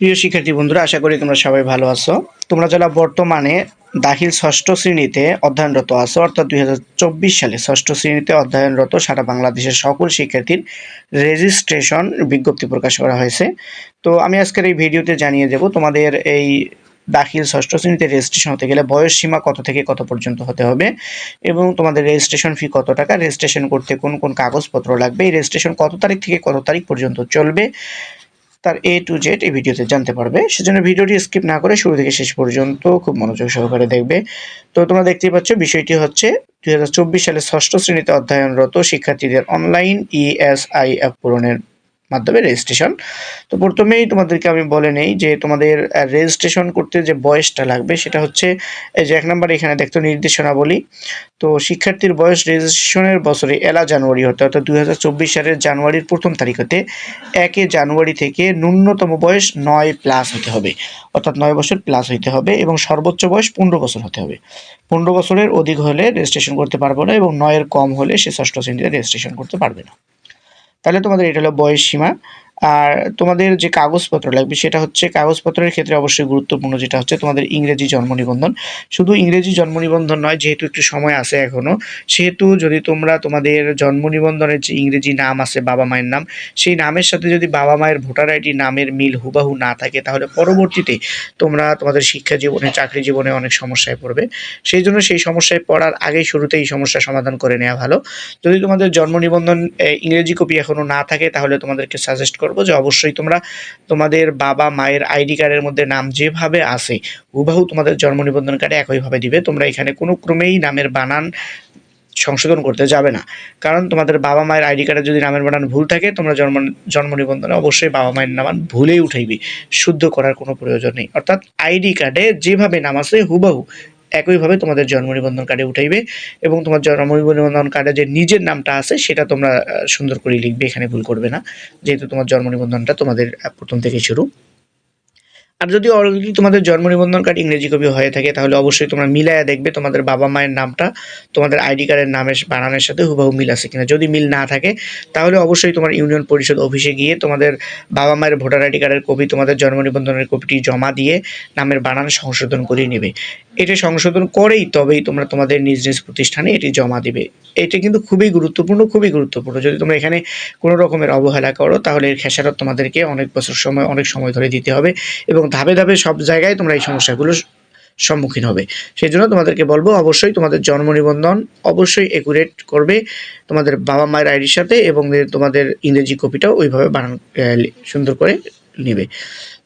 প্রিয় শিক্ষার্থী বন্ধুরা, আশা করি তোমরা সবাই ভালো আছো। তোমরা যারা বর্তমানে দাখিল ষষ্ঠ শ্রেণীতে অধ্যয়নরত আছো, অর্থাৎ দুই হাজার চব্বিশ সালে ষষ্ঠ শ্রেণীতে অধ্যয়নরত সারা বাংলাদেশের সকল শিক্ষার্থীর রেজিস্ট্রেশন বিজ্ঞপ্তি প্রকাশ করা হয়েছে। তো আমি আজকের এই ভিডিওতে জানিয়ে দেব, তোমাদের এই দাখিল ষষ্ঠ শ্রেণীতে রেজিস্ট্রেশন হতে গেলে বয়স সীমা কত থেকে কত পর্যন্ত হতে হবে এবং তোমাদের রেজিস্ট্রেশন ফি কত টাকা রেজিস্ট্রেশন করতে কোন কোন কাগজপত্র লাগবে, এই রেজিস্ট্রেশন কত তারিখ থেকে কত তারিখ পর্যন্ত চলবে তার এ টু জেড এই ভিডিওতে জানতে পারবে। সেজন্য ভিডিওটি স্কিপ না করে শুরু থেকে শেষ পর্যন্ত খুব মনোযোগ সহকারে দেখবে। তো তোমরা দেখতেই পাচ্ছ, বিষয়টি হচ্ছে দুই হাজার চব্বিশ সালে ষষ্ঠ শ্রেণীতে অধ্যয়নরত শিক্ষার্থীদের অনলাইন ইএসআইএফ পূরণের মাধ্যমে রেজিস্ট্রেশন তো প্রথমেই তোমাদেরকে আমি বলে নেই যে তোমাদের রেজিস্ট্রেশন করতে যে বয়সটা লাগবে সেটা হচ্ছে, এই যে এক নম্বর এখানে দেখতো নির্দেশনাবলী। তো শিক্ষার্থীর বয়স রেজিস্ট্রেশনের বছরে এলা জানুয়ারি হতে, অর্থাৎ দুই হাজার চব্বিশ সালের জানুয়ারির প্রথম তারিখ হতে, একে জানুয়ারি থেকে ন্যূনতম বয়স নয় প্লাস হতে হবে। অর্থাৎ নয় বছর প্লাস হইতে হবে এবং সর্বোচ্চ বয়স পনেরো বছর হতে হবে। পনেরো বছরের অধিক হলে রেজিস্ট্রেশন করতে পারব না এবং নয়ের কম হলে সে ষষ্ঠ শ্রেণীতে রেজিস্ট্রেশন করতে পারবে না। তাহলে তোমাদের এটা হলো বয়স সীমা। আর তোমাদের যে কাগজপত্র লাগবে সেটা হচ্ছে কাগজপত্রের ক্ষেত্রে অবশ্যই গুরুত্বপূর্ণ যেটা হচ্ছে তোমাদের ইংরেজি জন্ম নিবন্ধন শুধু ইংরেজি জন্ম নিবন্ধন নয়, যেহেতু একটু সময় আছে এখনও সেহেতু যদি তোমরা তোমাদের জন্ম নিবন্ধনের যে ইংরেজি নাম আছে বাবা মায়ের নাম, সেই নামের সাথে যদি বাবা মায়ের ভোটার আইডি নামের মিল হুবাহু না থাকে, তাহলে পরবর্তীতে তোমরা তোমাদের শিক্ষা জীবনে, চাকরি জীবনে অনেক সমস্যায় পড়বে। সেই জন্য সেই সমস্যায় পড়ার আগেই শুরুতে এই সমস্যা সমাধান করে নেওয়া ভালো। যদি তোমাদের জন্ম নিবন্ধন ইংরেজি কপি এখনও না থাকে, তাহলে তোমাদেরকে সাজেস্ট করব যে অবশ্যই তোমরা তোমাদের বাবা মায়ের আইডি কার্ডের মধ্যে নাম যেভাবে আসে হুবাহু তোমাদের জন্ম নিবন্ধন কার্ডে একইভাবে দিবে। তোমরা এখানে কোনো ক্রমেই নামের বানান সংশোধন করতে যাবে না। কারণ তোমাদের বাবা মায়ের আইডি কার্ডে যদি নামের বানান ভুল থাকে, তোমরা জন্ম জন্ম নিবন্ধনে অবশ্যই বাবা মায়ের নামান ভুলেই উঠাইবে। শুদ্ধ করার কোনো প্রয়োজন নেই। অর্থাৎ আইডি কার্ডে যেভাবে নাম আছে, হুবাহু একইভাবে তোমাদের জন্ম নিবন্ধন কার্ডে উঠাইবে এবং তোমার জন্ম নিবন্ধন কার্ডে যে নিজের নামটা আছে সেটা তোমরা সুন্দর করে লিখবে, এখানে ভুল করবে না। যেহেতু তোমার জন্ম নিবন্ধনটা তোমাদের প্রথম থেকে শুরু। আর যদি অলরেডি তোমাদের জন্ম নিবন্ধন কার্ড ইংরেজি কপি হয়ে থাকে, তাহলে অবশ্যই তোমরা মিলায়া দেখবে তোমাদের বাবা মায়ের নামটা, তোমাদের আইডি কার্ডের নামের বানানোর সাথে হুবাহু মিল আছে কিনা। যদি মিল না থাকে, তাহলে অবশ্যই তোমার ইউনিয়ন পরিষদ অফিসে গিয়ে তোমাদের বাবা মায়ের ভোটার আইডি কার্ডের কপি তোমাদের জন্ম নিবন্ধনের কপিটি জমা দিয়ে নামের বানান সংশোধন করে নেবে। এটা সংশোধন করেই তবেই তোমরা তোমাদের নিজ নিজ প্রতিষ্ঠানে এটি জমা দিবে। এটা কিন্তু খুবই গুরুত্বপূর্ণ খুবই গুরুত্বপূর্ণ। যদি তোমরা এখানে কোনো রকমের অবহেলা করো, তাহলে এর খেসারত তোমাদেরকে অনেক বছর সময়, অনেক সময় ধরে দিতে হবে এবং ধাপে ধাপে সব জায়গায় তোমরা এই সমস্যাগুলো সম্মুখীন হবে। সেই জন্য তোমাদেরকে বলব, অবশ্যই তোমাদের জন্ম নিবন্ধন অবশ্যই একুরেট করবে। তোমাদের বাবা মায়ের আইডির সাথে এবং তোমাদের ইংরেজি কপিটাও ওইভাবে বানান সুন্দর করে নিবে।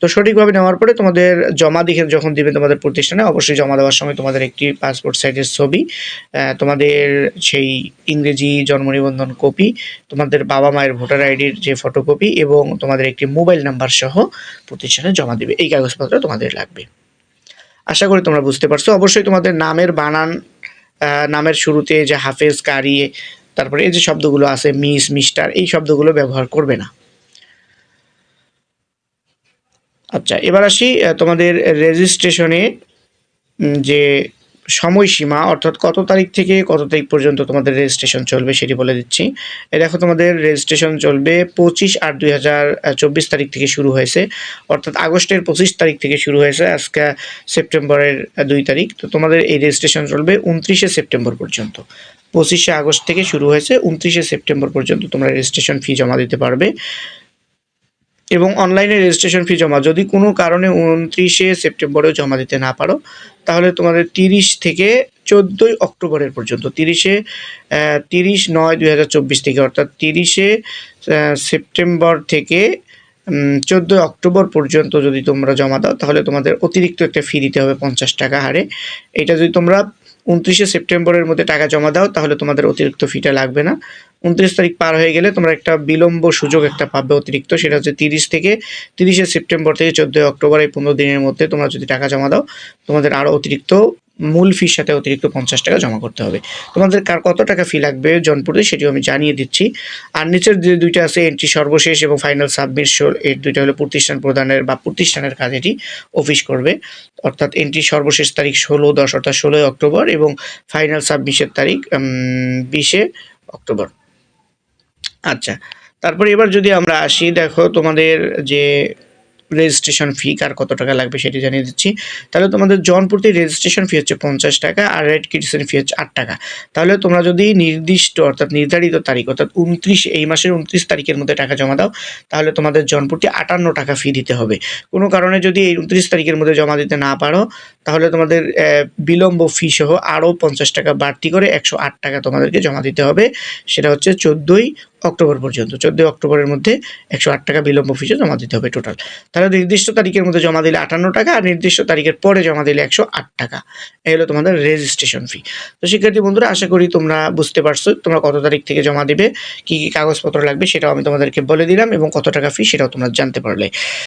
তো সঠিকভাবে নেওয়ার পরে তোমাদের জমা দিকে যখন দিবে তোমাদের প্রতিষ্ঠানে, অবশ্যই জমা দেওয়ার সময় তোমাদের একটি পাসপোর্ট সাইজের ছবি তোমাদের সেই ইংরেজি জন্ম নিবন্ধন কপি তোমাদের বাবা মায়ের ভোটার আইডির যে ফটোকপি এবং তোমাদের একটি মোবাইল নাম্বার সহ প্রতিষ্ঠানে জমা দিবে। এই কাগজপত্র তোমাদের লাগবে। আশা করি তোমরা বুঝতে পারছ। অবশ্যই তোমাদের নামের বানান নামের শুরুতে যে হাফেজ কারি তারপরে এই যে শব্দগুলো আছে, মিস, মিস্টার, এই শব্দগুলো ব্যবহার করবে না। আচ্ছা এবার আসি তোমাদের রেজিস্ট্রেশনে যে সময়সীমা, অর্থাৎ কত তারিখ থেকে কত তারিখ পর্যন্ত তোমাদের রেজিস্ট্রেশন চলবে সেটি বলে দিচ্ছি। এ দেখো, তোমাদের রেজিস্ট্রেশন চলবে পঁচিশ আট দুই তারিখ থেকে শুরু হয়েছে, অর্থাৎ আগস্টের পঁচিশ তারিখ থেকে শুরু হয়েছে, আজকে সেপ্টেম্বরের দুই তারিখ। তো তোমাদের এই রেজিস্ট্রেশন চলবে উনত্রিশে সেপ্টেম্বর পর্যন্ত। পঁচিশে আগস্ট থেকে শুরু হয়েছে, উনত্রিশে সেপ্টেম্বর পর্যন্ত তোমরা রেজিস্ট্রেশন ফি জমা দিতে পারবে। এবং অনলাইনে রেজিস্ট্রেশন ফি জমা। যদি কোনো কারণে উনত্রিশে সেপ্টেম্বরেও জমা দিতে না পারো, তাহলে তোমাদের তিরিশ থেকে চোদ্দোই অক্টোবরের পর্যন্ত, তিরিশে তিরিশ নয় দুই হাজার চব্বিশ থেকে, অর্থাৎ তিরিশে সেপ্টেম্বর থেকে চোদ্দোই অক্টোবর পর্যন্ত যদি তোমরা জমা দাও, তাহলে তোমাদের অতিরিক্ত একটা ফি দিতে হবে পঞ্চাশ টাকা হারে। এটা যদি তোমরা উনত্রিশে সেপ্টেম্বরের মধ্যে টাকা জমা দাও, তাহলে তোমাদের অতিরিক্ত ফিটা লাগবে না। উনত্রিশ তারিখ পার হয়ে গেলে তোমরা একটা বিলম্ব সুযোগ একটা পাবে অতিরিক্ত, সেটা হচ্ছে তিরিশ থেকে তিরিশে সেপ্টেম্বর থেকে চোদ্দোই অক্টোবর এই পনেরো দিনের মধ্যে তোমরা যদি টাকা জমা দাও, তোমাদের আরও অতিরিক্ত মূল ফির সাথে অতিরিক্ত পঞ্চাশ টাকা জমা করতে হবে। তোমাদের কার কত টাকা ফি লাগবে জনপুরে সেটিও আমি জানিয়ে দিচ্ছি। আর নিচের যে দুইটা আছে এন্ট্রি সর্বশেষ এবং ফাইনাল সাবমিশন এই দুইটা হলো প্রতিষ্ঠান প্রদানের বা প্রতিষ্ঠানের কাজ এটি অফিস করবে। অর্থাৎ এন্ট্রি সর্বশেষ তারিখ ষোলো দশ, অর্থাৎ ষোলোই অক্টোবর এবং ফাইনাল সাবমিশের তারিখ বিশে অক্টোবর। আচ্ছা তারপরে এবার যদি আমরা আসি, দেখো তোমাদের যে রেজিস্ট্রেশন ফি কার কত টাকা লাগবে সেটি জানিয়ে দিচ্ছি। তাহলে তোমাদের জন প্রতি রেজিস্ট্রেশন ফি হচ্ছে পঞ্চাশ টাকা আর রেড কিটসের ফি হচ্ছে আট টাকা। তাহলে তোমরা যদি নির্দিষ্ট অর্থাৎ নির্ধারিত তারিখ অর্থাৎ উনত্রিশ, এই মাসের উনত্রিশ তারিখের মধ্যে টাকা জমা দাও, তাহলে তোমাদের জন প্রতি আটান্ন টাকা ফি দিতে হবে। কোনো কারণে যদি এই উনত্রিশ তারিখের মধ্যে জমা দিতে না পারো, তাহলে তোমাদের বিলম্ব ফি সহ আরও পঞ্চাশ টাকা বাড়তি করে একশো আট টাকা তোমাদেরকে জমা দিতে হবে। সেটা হচ্ছে চোদ্দোই অক্টোবর পর্যন্ত, চোদ্দোই অক্টোবরের মধ্যে একশো আট টাকা বিলম্ব ফিসে জমা দিতে হবে টোটাল তাহলে নির্দিষ্ট তারিখের মধ্যে জমা দিলে আটান্ন টাকা আর নির্দিষ্ট তারিখের পরে জমা দিলে একশো আট টাকা। এই হলো তোমাদের রেজিস্ট্রেশন ফি তো শিক্ষার্থী বন্ধুরা, আশা করি তোমরা বুঝতে পারছ তোমরা কত তারিখ থেকে জমা দিবে, কী কী কাগজপত্র লাগবে সেটাও আমি তোমাদেরকে বলে দিলাম এবং কত টাকা ফি সেটাও তোমরা জানতে পারলে।